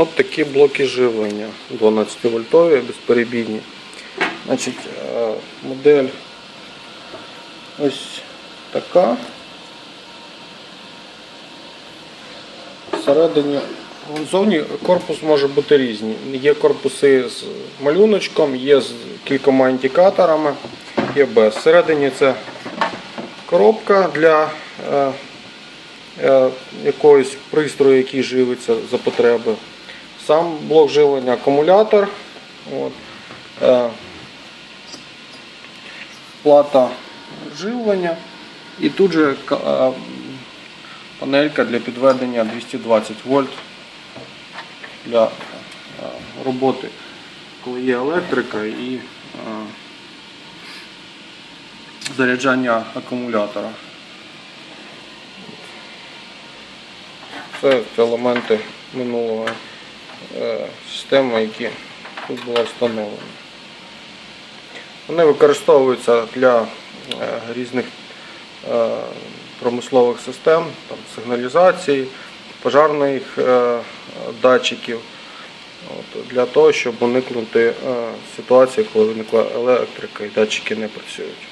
От такі блоки живлення 12 вольтові, безперебійні. Значить, е, модель ось така. Всередині зовні корпус може бути різний. Є корпуси з малюночком, є з кількома індикаторами, є без. Всередині це коробка для е, е, якогось пристрою, який живиться за потреби. Сам блок живлення, акумулятор. От. Е, плата живлення. І тут же е, панелька для підведення 220 вольт для е, роботи, коли є електрика і е, заряджання акумулятора. Це елементи минулого системи, які тут були встановлені. Вони використовуються для е, різних е, промислових систем, там, сигналізації, пожарних е, датчиків, от, для того, щоб уникнути е, ситуації, коли виникла електрика і датчики не працюють.